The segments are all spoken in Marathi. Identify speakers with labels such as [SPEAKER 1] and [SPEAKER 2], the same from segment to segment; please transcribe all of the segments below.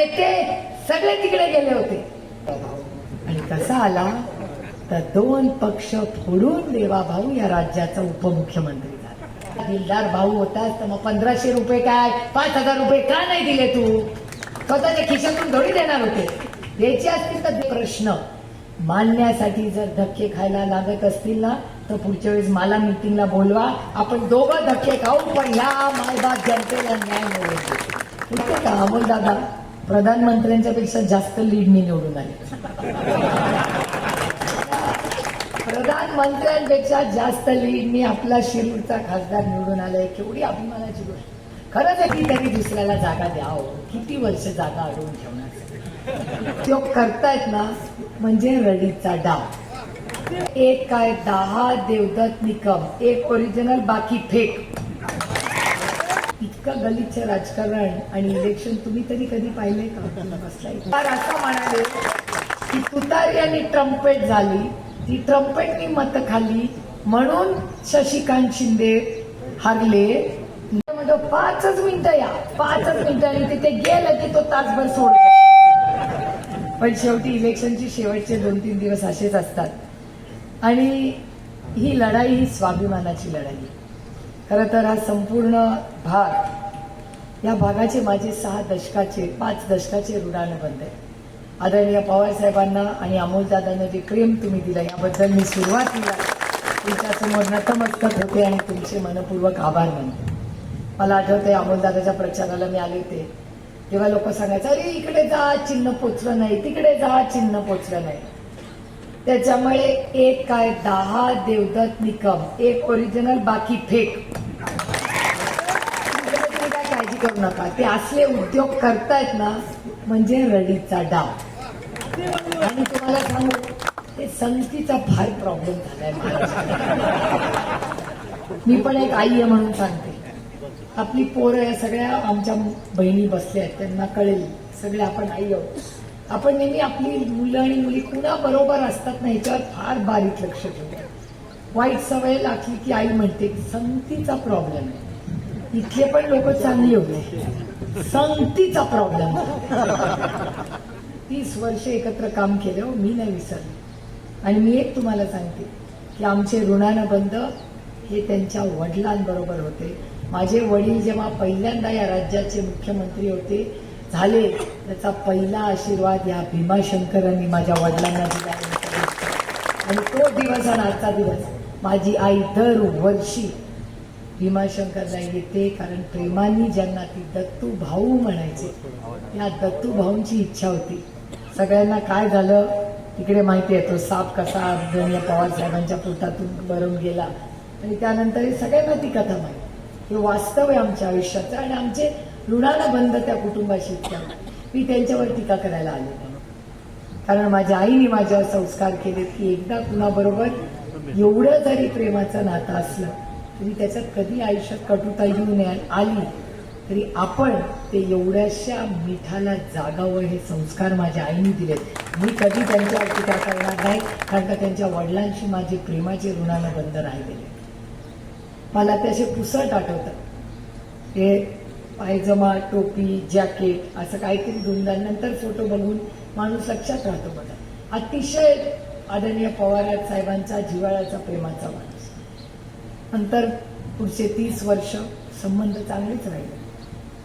[SPEAKER 1] नेते सगळे तिकडे गेले होते. आणि कसा आला? तर दोन पक्ष फोडून देवा भाऊ या राज्याचा उपमुख्यमंत्री झाला. दिलदार भाऊ होतास तर मग पंधराशे रुपये काय? पाच हजार रुपये का नाही दिले तू? स्वतःच्या खिशातून थोडी देणार होते. द्यायचे असतील तर प्रश्न. मानण्यासाठी जर धक्के खायला लागत असतील ना तर पुढच्या वेळेस मला मिटिंगला बोलवा. आपण दोघं धक्के खाऊ पण ह्या मायबाप जनतेला न्याय मिळवतो का अमोल दादा. प्रधानमंत्र्यांच्या पेक्षा जास्त लीडनी निवडून आले. प्रधानमंत्र्यांपेक्षा जास्त लीडनी आपला शिरूरचा खासदार निवडून आलाय. केवढी अभिमानाची गोष्ट. खरंच आहे की त्यांनी दुसऱ्याला जागा द्यावं. किती वर्ष जागा अडवून ठेवणार? तो करतायत ना म्हणजे रडीचा डाव. एक काय दहा देवदत्त निकम एक ओरिजिनल बाकी फेक इतकं गलिच्छ राजकारण आणि इलेक्शन तुम्ही तरी कधी पाहिले का? बसलाय. असं म्हणाले की तुतारी आणि ट्रम्पेट झाली. ती ट्रम्पेटनी मत खाल्ली. म्हणून शशिकांत शिंदे हरले. म्हणतो पाचच मिनिटं या. पाचच मिनिटं आणि तिथे गेलं की तो तासभर सोडतो. पण शेवटी इलेक्शनची शेवटचे दोन तीन दिवस असेच असतात. आणि ही लढाई ही स्वाभिमानाची लढाई आहे. खरं तर हा संपूर्ण भाग या भागाचे माझे सहा दशकाचे पाच दशकाचे ऋणानुबंध आहे आदरणीय पवारसाहेबांना आणि अमोलदादांना जे प्रेम तुम्ही दिलं याबद्दल मी सुरुवातीला तुमच्यासमोर नतमस्तक होते आणि तुमचे मनपूर्वक आभार मानते. मला आठवतंय अमोलदादाच्या प्रचाराला मी आले होते. तेव्हा लोक सांगायचं अरे इकडे जा चिन्ह पोचलं नाही तिकडे जा चिन्ह पोचलं नाही. त्याच्यामुळे एक काय दहा देवदत्त निकम एक ओरिजिनल बाकी फेक काय काळजी करू नका. ते असले उद्योग करतायत ना म्हणजे रडीचा डाव. आणि तुम्हाला सांगू ते संगतीचा फार प्रॉब्लेम झालाय मी पण एक आई आहे म्हणून सांगते. आपली पोरं या सगळ्या आमच्या बहिणी बसल्या आहेत त्यांना कळेल. सगळे आपण आई आहोत. आपण नेहमी आपली मुलं आणि मुली कुणा बरोबर असतात ना ह्याच्यावर फार बारीक लक्ष ठेवतात वाईट सवय लागली की आई म्हणते की संगतीचा प्रॉब्लेम आहे. इथले पण लोक चांगली होते संगतीचा प्रॉब्लेम तीस वर्ष एकत्र काम केलं हो, मी नाही विसरले. आणि मी एक तुम्हाला सांगते की आमचे ऋणानुबंध हे त्यांच्या वडिलांबरोबर होते. माझे वडील जेव्हा पहिल्यांदा या राज्याचे मुख्यमंत्री होते झाले. त्याचा पहिला आशीर्वाद या भीमाशंकरांनी माझ्या वडिलांना दिला. आणि तो दिवस आणि आजचा दिवस माझी आई दर वर्षी भीमाशंकरला येते कारण प्रेमाने ज्यांना ती दत्तू भाऊ म्हणायचे या दत्तू भाऊंची इच्छा होती. सगळ्यांना काय झालं? तिकडे माहिती आहे तो साप कसा आदरणीय पवार साहेबांच्या पोटातून भरून गेला. आणि त्यानंतर सगळ्यांना ती कथा माहिती. हे वास्तव आहे आमच्या आयुष्याचं आणि आमचे ऋणानं बंद त्या कुटुंबाशी इतक्या. मी त्यांच्यावर टीका करायला आले. नाही कारण माझ्या आईने माझ्यावर संस्कार केले की एकदा कुणाबरोबर एवढं जरी प्रेमाचं नातं असलं तरी त्याच्यात कधी आयुष्यात कटुता येऊ नये आली तरी आपण ते एवढ्याशा मिठाला जागावं हे संस्कार माझ्या आईने दिलेत. मी कधी त्यांच्यावर टीका करणार नाही कारण का त्यांच्या वडिलांशी माझे प्रेमाचे ऋणानं बंद राहिलेले. मला ते असे पुसट आठवतात हे पायजमा टोपी जॅकेट असं काहीतरी धुंदानंतर फोटो बघून माणूस लक्षात राहतो बघा. अतिशय आदरणीय पवार साहेबांचा जिव्हाळ्याचा प्रेमाचा माणूस. नंतर पुढचे तीस वर्ष संबंध चांगलेच राहिले.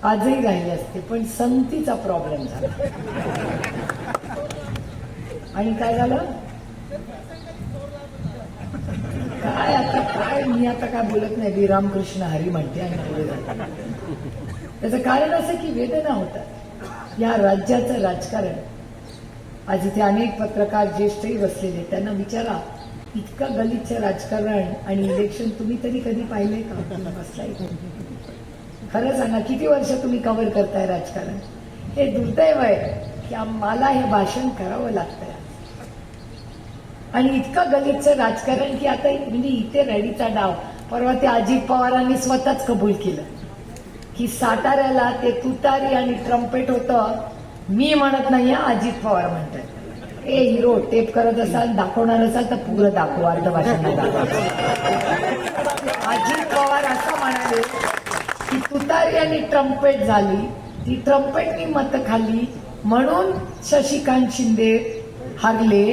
[SPEAKER 1] आजही राहिले असते पण संगतीचा प्रॉब्लेम झाला. आणि काय झालं? काय आता काय मी आता काय बोलत नाही. मी रामकृष्ण हरी म्हणते आणि पुढे जाते. त्याचं कारण असं की वेदना होतात. या राज्याचं राजकारण. आज इथे अनेक पत्रकार ज्येष्ठही बसलेले त्यांना विचारा इतकं गलिच्छ राजकारण आणि इलेक्शन तुम्ही तरी कधी पाहिले का? बसलाय. खरं सांगा किती वर्ष तुम्ही कव्हर करताय राजकारण? हे दुर्दैव आहे की आम्हाला हे भाषण करावं लागतंय. आणि इतकं गलिच्छ राजकारण की आता म्हणजे इथे रॅडीचा डाव परवा ते अजित पवारांनी स्वतःच कबूल केलं. की साताऱ्याला ते तुतारी आणि ट्रम्पेट होतं. मी म्हणत नाही अजित पवार म्हणतात. ए हिरो टेप करत असाल दाखवणार असाल तर पुरं दाखव अर्ध भाषण अजित पवार असं म्हणाले की तुतारी आणि ट्रम्पेट झाली ती ट्रम्पेटनी मत खाल्ली म्हणून शशिकांत शिंदे हरले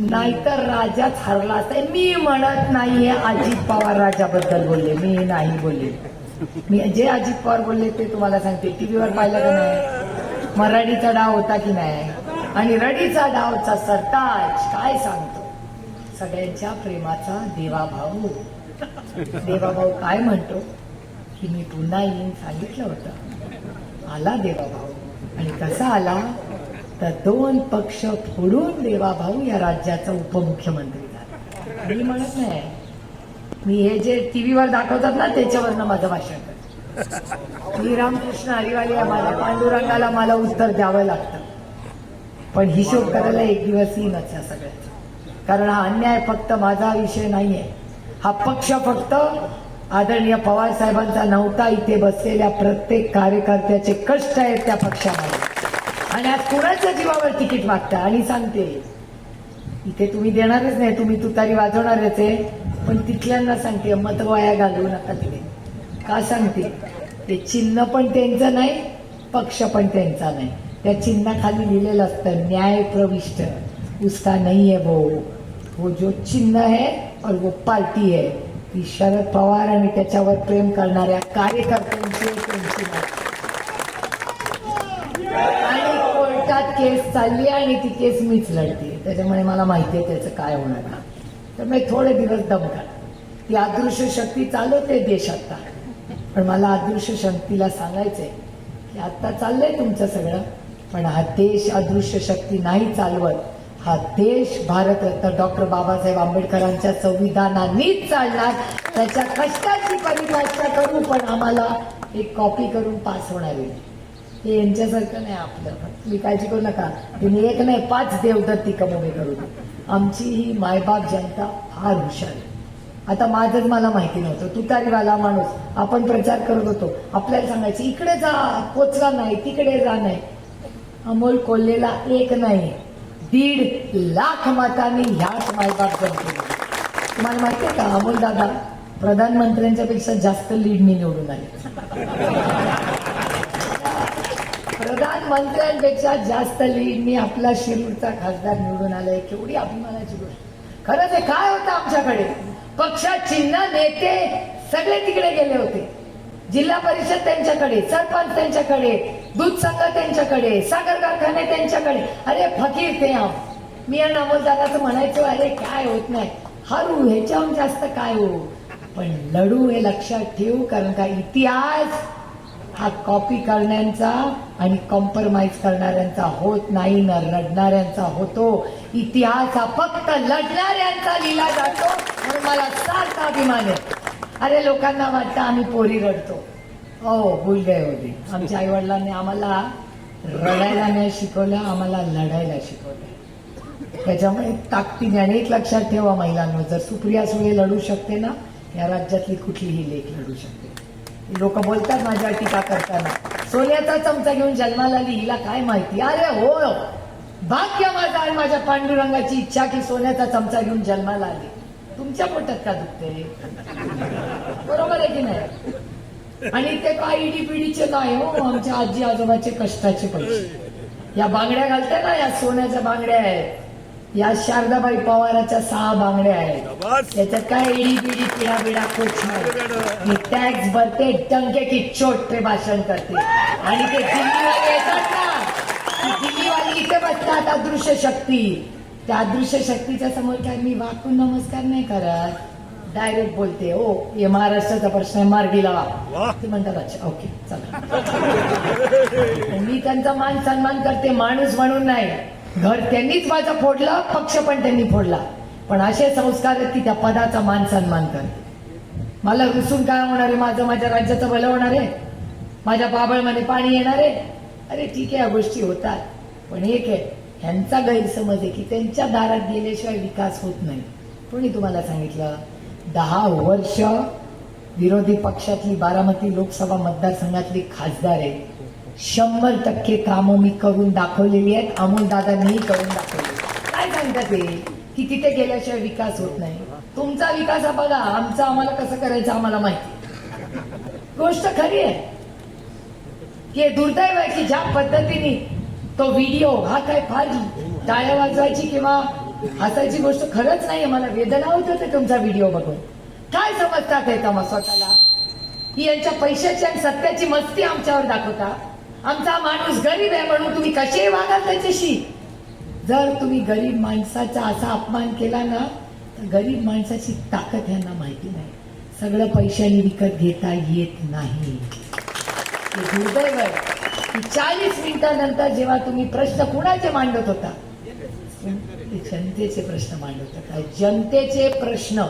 [SPEAKER 1] नाहीतर राजाच हरला असता. मी म्हणत नाहीये अजित पवार राजाबद्दल बोलले मी नाही बोलले. मी जे अजित पवार बोलले ते तुम्हाला सांगते. टीव्हीवर पाहिलं का नाही? मराठीचा डाव होता की नाही? आणि रडीचा डावचा सरताज काय सांगतो? सगळ्यांच्या प्रेमाचा देवाभाऊ. देवाभाऊ काय म्हणतो? की मी पुन्हा येईन सांगितलं होतं. आला देवाभाऊ. आणि कसा आला? तर दोन पक्ष फोडून देवाभाऊ या राज्याचा उपमुख्यमंत्री झाला. मी म्हणत नाही. मी हे जे टीव्हीवर दाखवतात ना त्याच्यावरनं माझं भाषण श्रीरामकृष्ण मी रामकृष्ण हरिवाले आहे, माझ्या पांडुरंगाला मला उत्तर द्यावं लागतं. पण हिशोब करायला एक दिवस येईनच या सगळ्याचा कारण हा अन्याय फक्त माझा विषय नाहीये. हा पक्ष फक्त आदरणीय पवार साहेबांचा नव्हता इथे बसलेल्या प्रत्येक कार्यकर्त्याचे कष्ट आहेत त्या पक्षामध्ये. आणि आज कोणाच्या जीवावर तिकीट मागता आणि सांगते. इथे तुम्ही देणारच नाही तुम्ही तुतारी वाजवणारच आहे. पण तिथल्यांना सांगते मत वाया घालवू नका तिथे. का सांगते? ते चिन्ह पण त्यांचं नाही पक्ष पण त्यांचा नाही. त्या चिन्हाखाली लिहिलेलं असतं न्याय प्रविष्ट. उसका नाही आहे भाऊ. वो जो चिन्ह है और वो पार्टी है ती शरद पवार आणि त्याच्यावर प्रेम करणाऱ्या कार्यकर्त्यांची त्यांची आणि कोर्टात केस चालली आणि ती केस मीच लढते. त्याच्यामुळे मला माहिती आहे त्याचं काय होणार. त्यामुळे तर मी थोडे दिवस दमकार ती अदृश्य शक्ती चालवते देश आता पण मला अदृश्य शक्तीला सांगायचंय की आत्ता चाललंय तुमचं सगळं पण हा देश अदृश्य शक्ती नाही चालवत. हा देश भारतरत्न डॉक्टर बाबासाहेब आंबेडकरांच्या संविधानानीच चालणार. त्याच्या कष्टाची परिभाषा करू पण आम्हाला एक कॉपी करून पास होणार आहे. हे यांच्यासारखं नाही आपलं. तुम्ही काळजी करू नका. तुम्ही एक नाही पाच देवदत्ती कमवणे करू आमची ही मायबाप जनता फार हुशार आहे. आता माझंच मला माहिती नव्हतं. तुतारीवाला माणूस. आपण प्रचार करत होतो. आपल्याला सांगायचं इकडे जा पोचला नाही तिकडे जा नाही. अमोल कोल्हेला एक नाही दीड लाख मतांनी ह्याच मायबाप जनतेने तुम्हाला माहिती आहे का अमोल दादा प्रधानमंत्र्यांच्या पेक्षा जास्त लीडनी निवडून आले. प्रधानमंत्र्यांपेक्षा जास्त लीडनी आपला शिरूरचा खासदार निवडून आलाय. केवढी अभिमानाची गोष्ट. खरं ते काय होतं आमच्याकडे? पक्षात चिन्ह नेते सगळे तिकडे गेले होते. जिल्हा परिषद त्यांच्याकडे सरपंच त्यांच्याकडे दूध संघ त्यांच्याकडे साखर कारखाने त्यांच्याकडे. अरे फकीर ते आम. मी आणि अमोलदादाचं म्हणायचो अरे काय होत नाही? हरू ह्याच्याहून जास्त काय हो? पण लढू हे लक्षात ठेवू कारण का इतिहास हा कॉपी करण्याचा आणि कॉम्प्रोमाइज करणाऱ्यांचा होत नाही ना रडणाऱ्यांचा होतो. इतिहास हा फक्त लढणाऱ्यांचा लिहिला जातो म्हणून मला सार्थ अभिमान आहे. अरे लोकांना वाटतं आम्ही पोरी रडतो. हो भूल गए होते आमच्या आई वडिलांनी आम्हाला रडायला नाही शिकवलं आम्हाला लढायला शिकवलं. त्याच्यामुळे ताकदीने आणि एक लक्षात ठेवा महिलांवर जर सुप्रिया सुळे लढू शकते ना या राज्यातली कुठलीही लेख लढू शकते. लोक बोलतात माझ्या टीका करताना. सोन्याचा चमचा घेऊन जन्माला आली हिला काय माहिती? अरे हो, हो. भाग्य माझा आणि माझ्या पांडुरंगाची इच्छा की सोन्याचा चमचा घेऊन जन्माला आली. तुमच्या पोटात का दुखते बरोबर आहे की नाही? आणि ते काय इडी पिढीचे नाही हो? आमच्या आजी आजोबाचे कष्टाचे पैसे. या बांगड्या घालताय ना या सोन्याच्या बांगड्या आहेत. या शारदाबाई पवाराच्या सहा बांगड्या आहेत. याच्यात काय एडी बिडी पिढा बिडा कोच नाही टॅक्स भरते टंके की चोट पे भाषण करते. आणि ते दिल्लीवाले येतात ना ती दिल्लीवाली इथे बसतात अदृश्य शक्ती. त्या अदृश्य शक्तीच्या समोर काय मी वाकून नमस्कार नाही करत? डायरेक्ट बोलते हो हे महाराष्ट्राचा प्रश्न आहे मार्गी लावा. ते म्हणतात अच्छा ओके चला. मी त्यांचा मान सन्मान करते माणूस म्हणून नाही. घर त्यांनीच माझं फोडलं पक्ष पण त्यांनी फोडला. पण असे संस्कार आहेत की त्या पदाचा मान सन्मान कर. मला रुसून काय होणार आहे? माझं माझ्या राज्याचं भलं होणार आहे? माझ्या बाबळमध्ये पाणी येणार आहे? अरे ठीक आहे या गोष्टी होतात. पण एक आहे ह्यांचा गैरसमज आहे की त्यांच्या दारात गेल्याशिवाय विकास होत नाही. कोणी तुम्हाला सांगितलं? दहा वर्ष विरोधी पक्षातली बारामती लोकसभा मतदारसंघातली खासदार आहे शंभर टक्के कामं मी करून दाखवलेली आहेत. अमोलदादांनीही करून दाखवली काय सांगतात ते? की तिथे गेल्याशिवाय विकास होत नाही. तुमचा विकास हा बघा आमचा आम्हाला कसं करायचं आम्हाला माहिती. गोष्ट खरी आहे. की दुर्दैव आहे की ज्या पद्धतीने तो व्हिडिओ हा काय फार टाळ्या वाजवायची किंवा हसायची गोष्ट खरंच नाही मला वेदना होत होते तुमचा व्हिडिओ बघून. काय समजतात येतं मग स्वतःला ही यांच्या पैशाची आणि सत्याची मस्ती आमच्यावर दाखवता. आमचा माणूस गरीब आहे म्हणून तुम्ही कसे वागाल त्याच्याशी. जर तुम्ही गरीब माणसाचा असा अपमान केला ना तर गरीब माणसाची ताकद यांना माहिती नाही. सगळं पैशाने विकत घेता येत नाही. चाळीस मिनिटानंतर जेव्हा तुम्ही प्रश्न कुणाचे मांडत होता? ते जनतेचे प्रश्न मांडत होता. जनतेचे प्रश्न.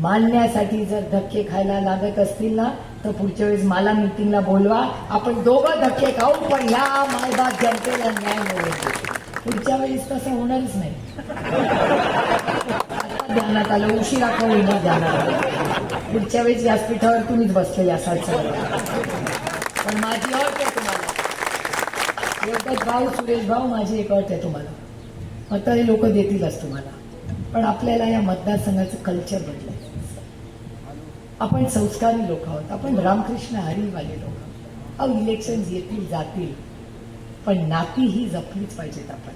[SPEAKER 1] मानण्यासाठी जर धक्के खायला लागत असतील ना तर पुढच्या वेळेस मला मिटिंगला बोलवा. आपण दोघं धक्के खाऊ पण ह्या मायबाप जनतेला न्याय मिळेल पुढच्या वेळेस तसं होणारच नाही. ध्यानात आलं उशिरा का होईना ध्यानात आलं. पुढच्या वेळेस व्यासपीठावर तुम्हीच बसले असाल पण माझी अट आहे तुम्हाला. एवढंच भाऊ सुरेश भाऊ माझी एक अट आहे तुम्हाला. मग हे लोक देतीलच तुम्हाला. पण आपल्याला या मतदारसंघाचं कल्चर बदल आपण संस्कारी लोक आहोत. आपण रामकृष्ण हरीवाले लोक आहोत. अहो इलेक्शन येतील जातील. पण नाती ही जपलीच पाहिजेत आपण.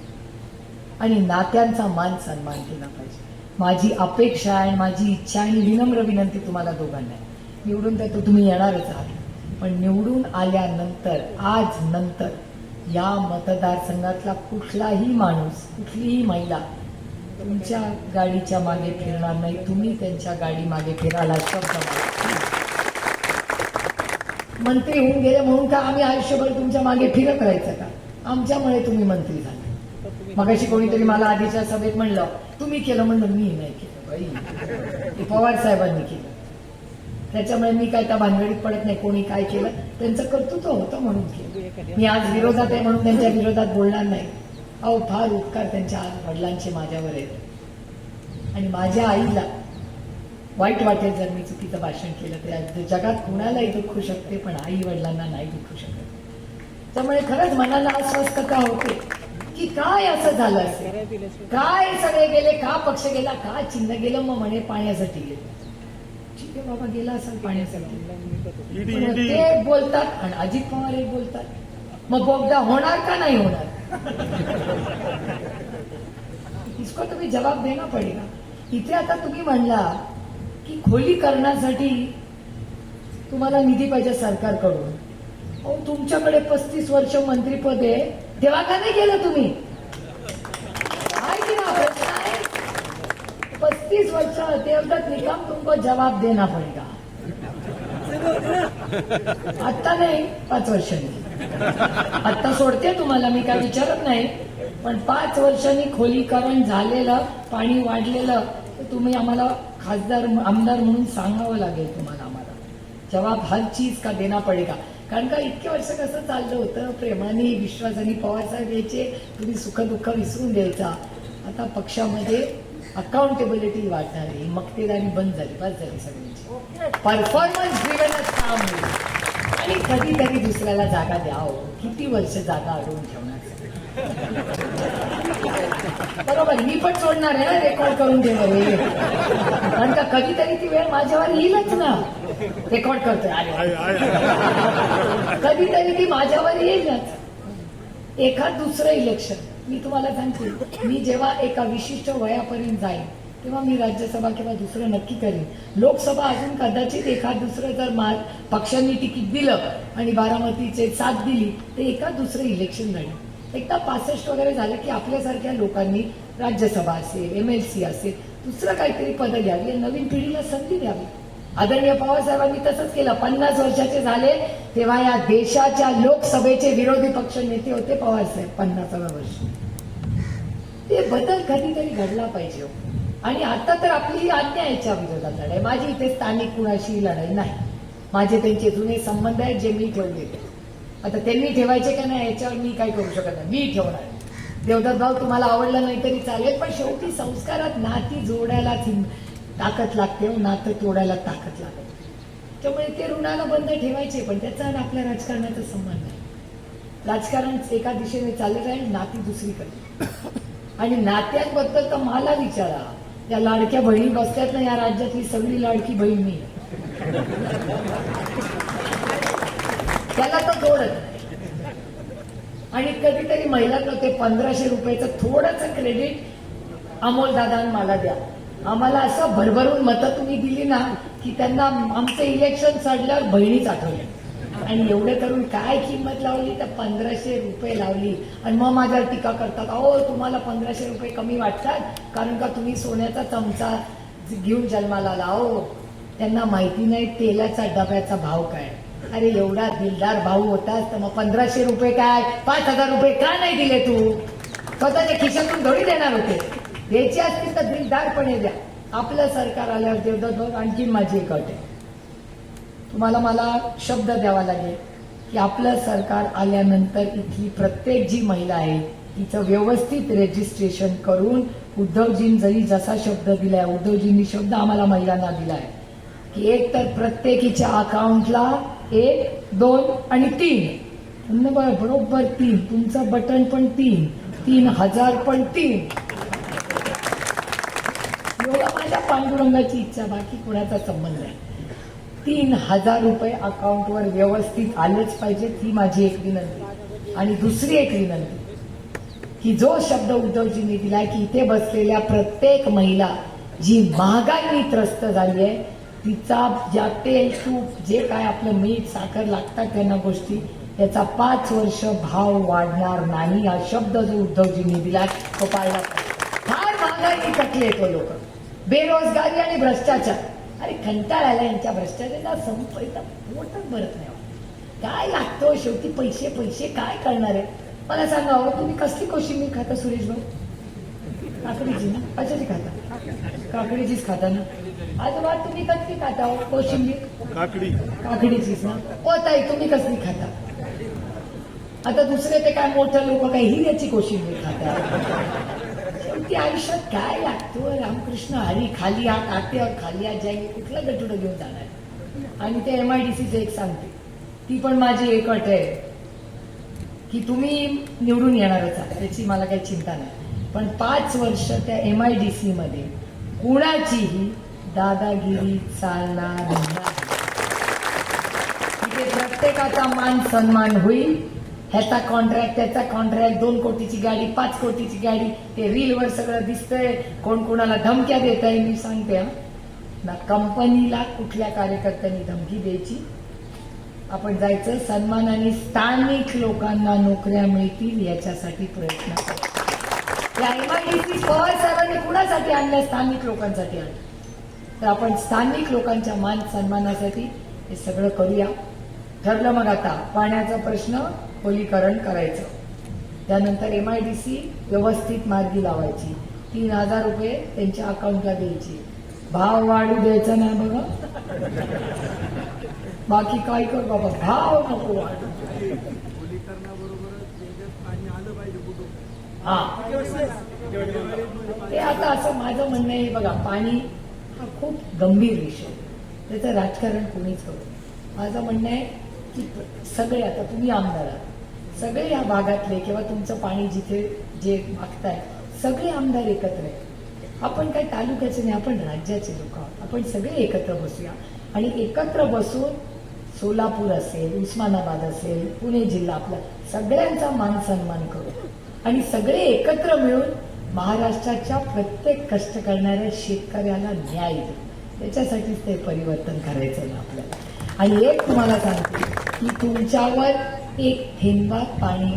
[SPEAKER 1] आणि नात्यांचा मान सन्मान केला पाहिजे. माझी अपेक्षा आहे माझी इच्छा आणि विनम्र विनंती तुम्हाला दोघांना आहे. निवडून तर तुम्ही येणारच आहात. पण निवडून आल्यानंतर आज नंतर या मतदारसंघातला कुठलाही माणूस कुठलीही महिला तुमच्या गाडीच्या मागे फिरणार नाही. तुम्ही त्यांच्या गाडी मागे फिरायला मंत्री होऊन गेले म्हणून का आम्ही आयुष्यभर तुमच्या मागे फिरत राहायचं का? आमच्यामुळे तुम्ही मंत्री झाले. मगाशी कोणीतरी मला आधीच्या सभेत म्हणलं तुम्ही केलं म्हणलं मी नाही केलं बाई. ते पवार साहेबांनी केलं. त्याच्यामुळे मी काय त्या भानगडीत पडत नाही कोणी काय केलं. त्यांचं कर्तृत्व होतं म्हणून केलं. मी आज विरोधात आहे म्हणून त्यांच्या विरोधात बोलणार नाही. अहो फार उपकार त्यांच्या वडिलांचे माझ्यावर आहेत. आणि माझ्या आईला वाईट वाटेल जर मी चुकीचं भाषण केलं तर जगात कुणालाही दुखू शकते पण आई वडिलांना नाही दुखू शकत. त्यामुळे खरंच मनाला अस्वस्थता होते की काय असं झालं असेल? काय सगळे गेले का पक्ष गेला का चिन्ह गेलं मग म्हणे पाण्यासाठी गेलं. ठीक आहे बाबा गेला असेल पाण्यासाठी. ते बोलतात आणि अजित पवार एक बोलतात. मग बोगदा होणार का नाही होणार? इसको तुम्ही जबाब देना पडेगा इथे आता तुम्ही म्हणला की खोली करण्यासाठी तुम्हाला निधी पाहिजे सरकारकडून. अहो तुमच्याकडे पस्तीस वर्ष मंत्रीपद आहे. तेव्हा का नाही केलं तुम्ही पस्तीस वर्ष तेवढाच निकाम तुमको जवाब देना पडेगा आता नाही पाच वर्षांनी आत्ता सोडते तुम्हाला मी काय विचारत नाही. पण पाच वर्षांनी खोलीकरण झालेलं पाणी वाढलेलं तर तुम्ही आम्हाला खासदार आमदार म्हणून सांगावं लागेल तुम्हाला आम्हाला. जवाब हर चीज का देना पडेगा. कारण का इतके वर्ष कसं चाललं होतं? प्रेमाने विश्वासाने पवारसाहेब यायचे तुम्ही सुखदुःख विसरून द्यायचा. आता पक्षामध्ये अकाउंटेबिलिटी वाढणार आहे. मक्तेदारी बंद झाली बस झाली सगळ्यांची. परफॉर्मन्स ड्रिव्हनच काम होईल आणि कधीतरी दुसऱ्याला जागा द्यावं. किती वर्ष जागा अडवून ठेवणार? बरोबर मी पण सोडणार आहे ना रेकॉर्ड करून दे बरे कारण का कधीतरी ती वेळ माझ्यावर येईलच ना. रेकॉर्ड करतोय अरे. कधीतरी ती माझ्यावर येईलच. एखाद दुसरं इलेक्शन मी तुम्हाला सांगते मी जेव्हा एका विशिष्ट वयापर्यंत जाईन तेव्हा मी राज्यसभा किंवा दुसरं नक्की करीन. लोकसभा अजून कदाचित एखाद दुसरं जर मा पक्षांनी तिकीट दिलं आणि बारामतीचे साथ दिली तर एका दुसरं इलेक्शन झालं एकदा पासष्ट वगैरे झालं की आपल्यासारख्या लोकांनी राज्यसभा असेल एम एल सी असेल दुसरं काहीतरी पद घ्यावी. नवीन पिढीला संधी द्यावी. आदरणीय पवारसाहेबांनी तसंच केलं. पन्नास वर्षाचे झाले तेव्हा या देशाच्या लोकसभेचे विरोधी पक्ष नेते होते पवारसाहेब पन्नासाव्या वर्षी. ते बदल कधीतरी घडला पाहिजे हो. आणि आता तर आपली अन्यायाच्या विरोधात लढाई. माझी इथे स्थानिक कुणाशी लढाई नाही. माझे त्यांचे जुने संबंध आहेत जे मी ठेवलेले आता त्यांनी ठेवायचे का नाही याच्यावर मी काय करू शकत नाही. मी ठेवणार देवदत्त भाऊ तुम्हाला आवडलं नाही तरी चालेल पण शेवटी संस्कारात नाती जोडायलाच ताकद लागते हो. नातं तोडायला ताकद लागते. त्यामुळे ते ऋणाला बंद ठेवायचे पण त्याचा आणि आपल्या राजकारणाचा संबंध नाही राजकारण एका दिशेने चालत राहील नाती दुसरीकडे. आणि नात्यांबद्दल तर मला विचारा. त्या लाडक्या बहिणी बसतात ना या राज्यातली सगळी लाडकी बहीण. मी त्याला तर जोडत आणि कधीतरी महिलांना ते पंधराशे रुपयाचं थोडंसं क्रेडिट अमोल दादा मला द्या. आम्हाला असं भरभरून मतं तुम्ही दिली ना की त्यांना आमचं इलेक्शन चढल्यावर बहिणीच आठवल्या आणि एवढं करून काय किंमत लावली? तर पंधराशे रुपये लावली. आणि मग माझ्यावर टीका करतात अहो तुम्हाला पंधराशे रुपये कमी वाटतात? कारण का तुम्ही सोन्याचा चमचा घेऊन जन्माला लावो त्यांना माहिती नाही तेलाचा डब्याचा भाव काय. अरे एवढा दिलदार भाऊ होतास तर मग पंधराशे रुपये काय? पाच हजार रुपये का नाही दिले तू? स्वतःच्या खिशातून थोडी देणार होते. द्यायचे असतील तर दिलदारपणे द्या. आपलं सरकार आल्यावर देवदत भाऊ आणखी माझी कट आहे. तुम्हाला मला शब्द द्यावा लागेल की आपलं सरकार आल्यानंतर इथली प्रत्येक जी महिला आहे तिचं व्यवस्थित रेजिस्ट्रेशन करून उद्धवजींनी जरी जसा शब्द दिलाय उद्धवजींनी शब्द आम्हाला महिलांना दिलाय. की एक तर प्रत्येकीच्या अकाउंटला एक दोन आणि तीन. बरोबर तीन. तुमचं बटन पण तीन. तीन हजार पण तीन. एवढा माझ्या पांडुरंगाची इच्छा बाकी कुणाचा संबंध आहे तीन हजार रुपये अकाउंटवर व्यवस्थित आलेच पाहिजेत ती माझी एक विनंती. आणि दुसरी एक विनंती. की जो शब्द उद्धवजींनी दिलाय की इथे बसलेल्या प्रत्येक महिला जी महागाईने त्रस्त झाली आहे तिचा ज्या तेल तूप जे काय आपलं मीठ साखर लागतात त्यांना गोष्टी त्याचा पाच वर्ष भाव वाढणार नाही हा शब्द जो उद्धवजींनी दिलाय तो पाळला फार महागाई कटले तो लोक. बेरोजगारी आणि भ्रष्टाचार. अरे कंटाळ आला यांच्या भ्रष्टाचाराला संपयता पोटच भरत नाही. काय लागतो शेवटी? पैसे पैसे काय करणार आहे? मला सांगा अहो तुम्ही कसली कोशिंबीर खाता सुरेश भाऊ? काकडीची ना? कशाची खाता? काकडीचीच खाता ना? आजोबा तुम्ही कसली खाता हो कोशिंबीर?
[SPEAKER 2] काकडी.
[SPEAKER 1] काकडीचीच ना? ओ ताई तुम्ही कसली खाता? आता दुसरे ते काय मोठे लोक काय हिऱ्याची कोशिंबीर खातात. शेवटी आयुष्यात काय लागतो रामकृष्ण हरी खाली हात आते खाली हात जाईल. कुठलं गटुडं घेऊन जाणार? आणि ते एम आय डी सीचं एक सांगते. ती पण माझी एक अट आहे. की तुम्ही निवडून येणारच आहात. त्याची मला काही चिंता नाही. पण पाच वर्ष त्या एम आय डी सी मध्ये कुणाचीही दादागिरी चालणार नाही. तिथे प्रत्येकाचा मान सन्मान होईल. ह्याचा कॉन्ट्रॅक्ट त्याचा कॉन्ट्रॅक्ट दोन कोटीची गाडी पाच कोटीची गाडी ते रीलवर सगळं दिसतंय. कोण कोणाला धमक्या देत आहे मी सांगते ना कंपनीला कुठल्या कार्यकर्त्यांनी धमकी द्यायची? आपण जायचं सन्मानाने स्थानिक लोकांना नोकऱ्या मिळतील याच्यासाठी प्रयत्न या पवार साहेबांनी कुणासाठी आणल्या स्थानिक लोकांसाठी आणलं. तर आपण स्थानिक लोकांच्या मान सन्मानासाठी हे सगळं करूया. ठरलं मग आता पाण्याचा प्रश्न खोलीकरण करायचं. त्यानंतर एम आय डी सी व्यवस्थित मार्गी लावायची. तीन हजार रुपये त्यांच्या अकाउंटला द्यायची. भाव वाढू द्यायचा नाही बघा बाकी काय कर बाबा? भाव नको वाढू. हा. ते आता असं माझं म्हणणं आहे बघा पाणी हा खूप गंभीर विषय त्याचं राजकारण कोणीच करू माझं म्हणणं आहे की सगळे आता तुम्ही आमदार आहात. सगळे या भागातले किंवा तुमचं पाणी जिथे जे मागताय सगळे आमदार एकत्र आहेत. आपण काय तालुक्याचे नाही आपण राज्याचे लोक आहोत. आपण सगळे एकत्र बसूया. आणि एकत्र बसून सोलापूर असेल उस्मानाबाद असेल पुणे जिल्हा आपला सगळ्यांचा मान सन्मान करू. आणि सगळे एकत्र मिळून महाराष्ट्राच्या प्रत्येक कष्ट करणाऱ्या शेतकऱ्याला न्याय देऊ. त्याच्यासाठीच ते परिवर्तन करायचं आहे आपल्याला. आणि एक तुम्हाला सांगते की तुमच्यावर एक थेंबा पाणी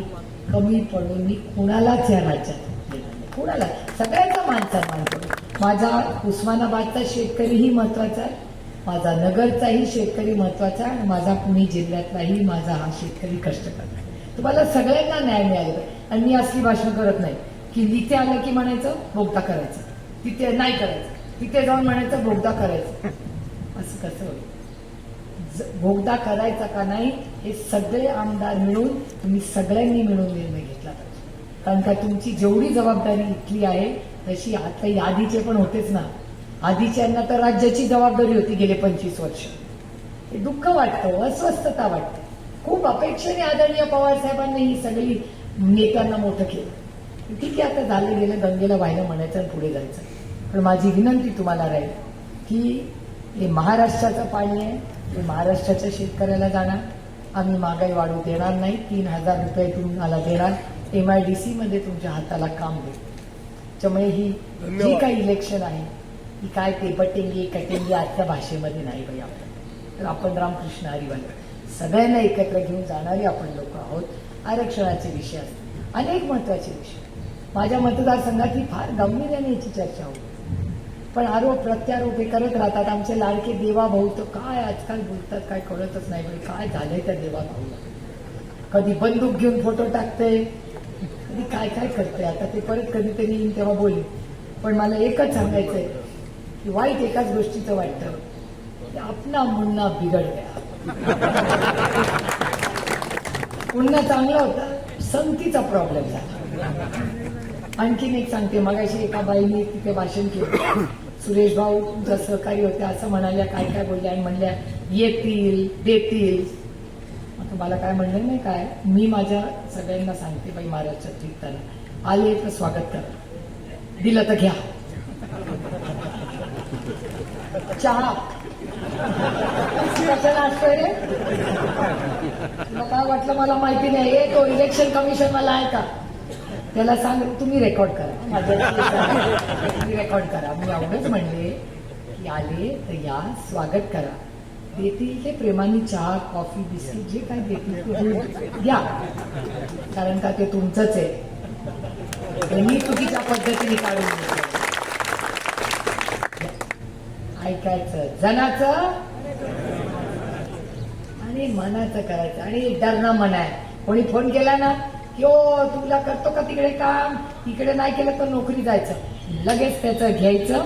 [SPEAKER 1] कमी पडून मी कुणालाच या राज्यात देणार नाही. कुणाला? सगळ्यांचा मान सन्मान करू माझा उस्मानाबादचा शेतकरीही महत्त्वाचा आहे. माझा नगरचाही शेतकरी महत्त्वाचा आहे. आणि माझा पुणे जिल्ह्यातलाही माझा हा शेतकरी कष्ट करणार तुम्हाला सगळ्यांना न्याय मिळाला आणि मी असली भाषण करत नाही. की तिथे आलं की म्हणायचं बोगदा करायचं. तिथे नाही करायचं. तिथे जाऊन म्हणायचं बोगदा करायचं. असं कसं होईल? बोगदा करायचा का नाही हे सगळे आमदार मिळून तुम्ही सगळ्यांनी मिळून निर्णय घेतला पाहिजे. कारण का तुमची जेवढी जबाबदारी इथली आहे तशी आता आधीचे पण होतेच ना. आधीच्यांना तर राज्याची जबाबदारी होती गेले पंचवीस वर्ष. हे दुःख वाटतं अस्वस्थता वाटते. खूप अपेक्षेने आदरणीय पवार साहेबांनी ही सगळी नेत्यांना मोठं केलं. ठीक आहे आता झालं गेलं गंगेला व्हायला म्हणायचं आणि पुढे जायचं. पण माझी विनंती तुम्हाला राहील की हे महाराष्ट्राचं पाणी आहे महाराष्ट्राच्या शेतकऱ्याला जाणार. आम्ही महागाई वाढू देणार नाही. तीन हजार रुपये तुम्हाला देणार. एम आय डी तुमच्या हाताला काम देईल त्यामुळे ही जी. काही इलेक्शन आहे ही काय ते बटेंगे कटेंगे आजच्या भाषेमध्ये नाही बाई आपण. तर आपण रामकृष्ण हरिवाले सगळ्यांना एकत्र घेऊन जाणारे आपण लोक आहोत. आरक्षणाचे विषय असतात अनेक महत्त्वाचे विषय. माझ्या मतदारसंघात ही फार गांभीर्याने याची चर्चा होती. पण आरोप प्रत्यारोप हे करत राहतात. आमचे लाडके देवा भाऊ तर काय आजकाल बोलतात काय कळतच नाही म्हणजे काय झालंय त्या देवा भाऊला? कधी बंदूक घेऊन फोटो टाकते कधी काय काय करते? आता ते परत कधीतरी येईन तेव्हा बोलेन. पण मला एकच सांगायचंय की वाईट एकाच गोष्टीचं वाटतं. की आपला मुन्ना बिघड गया पुन्हा चांगला होता. संतीचा प्रॉब्लेम झाला. आणखीन एक सांगते. मगाशी एका बाईने तिथे भाषण केलं. सुरेश भाऊ जसं सहकारी होते असं म्हणाल्या काय काय बोलल्या? आणि म्हणल्या येतील देतील. आता मला काय म्हणलं नाही काय? मी माझ्या सगळ्यांना सांगते बाई महाराजच्या कीर्तनाला. आले तर स्वागत करा. दिलं तर घ्या. चहा. रे तुला काय वाटलं मला माहिती नाही? तो इलेक्शन कमिशन मला आहे का? त्याला सांग तुम्ही रेकॉर्ड करा. माझ्या रेकॉर्ड करा. मी एवढंच म्हणले की आले तर या स्वागत करा. देतील ते प्रेमाने चहा कॉफी बिस्किट जे काय देतील ते द्या. कारण का ते तुमचंच आहे. त्यांनी चुकीच्या पद्धतीने काढून ऐकायचं जनाचं आणि मनाचं करायचं. आणि डरणं मन आहे कोणी फोन केला ना? की ओ तुला करतो का तिकडे काम? तिकडे नाही केलं तर नोकरी जायचं. लगेच त्याचं घ्यायचं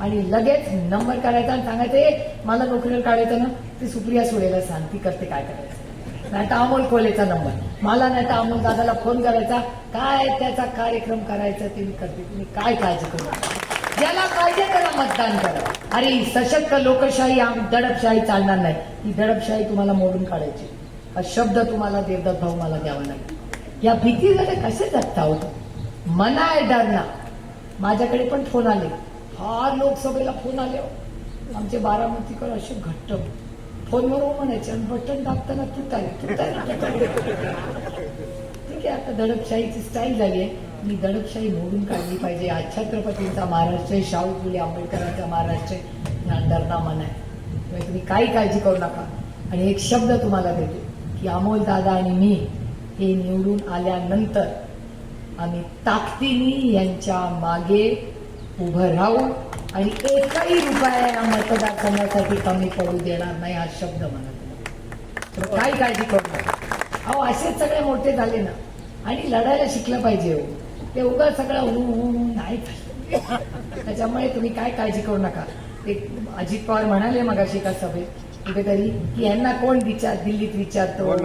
[SPEAKER 1] आणि लगेच नंबर काढायचा आणि सांगायचं मला नोकरीवर काढायचं ना ती सुप्रिया सुळेला सांग ती करते काय करायचं. नाही तर अमोल कोलेचा नंबर. मला नाही तर अमोल दादाला फोन करायचा काय त्याचा कार्यक्रम करायचा ते मी करते तुम्ही काय काळजी करू ज्याला पाहिजे त्याला मतदान करा. अरे सशक्त लोकशाही आम- दडपशाही चालणार नाही. ही दडपशाही तुम्हाला मोडून काढायची. हा शब्द तुम्हाला देवदत्त भाऊ मला द्यावा लागेल. या भीती कसे जगता होतो मना आहे डरना. माझ्याकडे पण फोन आले. फार लोकसभेला फोन आले हो. आमचे बारामतीकर असे घट्ट हो. फोनवर हो म्हणायचे आणि बटन दाबताना तुटाय तुटाय ठीक आहे आता दडपशाहीची स्टाईल झाली आहे. मी दडपशाही मोडून काढली पाहिजे. आज छत्रपतींचा महाराष्ट्र आहे, शाहू फुले आंबेडकरांचा महाराष्ट्र आहे, ज्ञानदारणा मन आहे. तुम्ही काही काळजी करू नका. आणि एक शब्द तुम्हाला देते की अमोल दादा आणि मी हे निवडून आल्यानंतर आम्ही ताकदीने यांच्या मागे उभं राहू आणि एकही रुपया या मतदारसंघासाठी कमी पडू देणार नाही हा शब्द म्हणत काय काळजी करू नका. अहो असेच सगळे मोठे झाले ना आणि लढायला शिकलं पाहिजे हो. ते उगा सगळं ऊ नाही त्याच्यामुळे तुम्ही काय काळजी करू नका. ते अजित पवार म्हणाले मगाशी का सभेत कुठेतरी की यांना कोण विचार दिल्लीत विचारतो?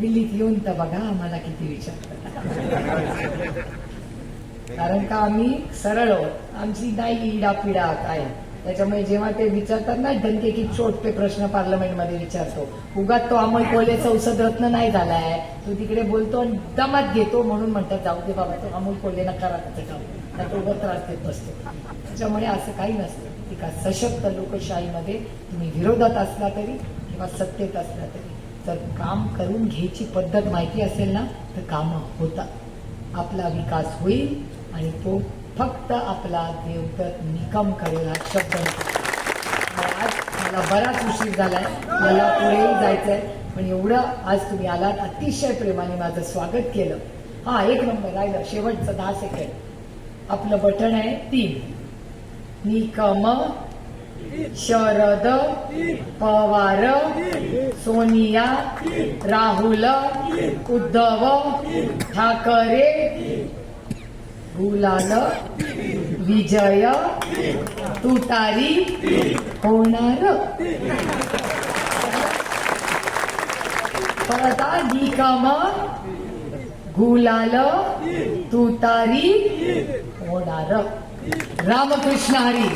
[SPEAKER 1] दिल्लीत येऊन तर बघा आम्हाला किती विचारतात कारण का आम्ही सरळ आहोत. आमची नाही इडापिडा काय त्याच्यामुळे जेव्हा ते विचारतात ना डंके की चोटपे प्रश्न पार्लमेंटमध्ये विचारतो. उगात तो अमोल कोल्हे संसद रत्न नाही झालाय. तो तिकडे बोलतो आणि दमात घेतो म्हणून म्हणतात जाऊ दे बाबा तो अमोल कोल्हे नका त्याचं काम नाही तो उगाच त्रास देत बसतो. त्याच्यामुळे असं काही नसतं. एका सशक्त लोकशाहीमध्ये तुम्ही विरोधात असला तरी किंवा सत्तेत असला तरी तर काम करून घ्यायची पद्धत माहिती असेल ना तर कामं होतात आपला विकास होईल आणि तो फक्त आपला देवदत निकम करेल हा शब्द आज मला बराच उशीर झालाय मला पुढेही जायचंय पण एवढं आज तुम्ही आलात अतिशय प्रेमाने माझं स्वागत केलं. हा एक नंबर राहिलं शेवटचं दहा सेकंड आपलं बटन आहे तीन. निकम शरद पवार सोनिया राहुल उद्धव ठाकरे गुलाल विजय तुतारी होणार. परत निकम गुलाल तुतारी होणार. रामकृष्ण हरी.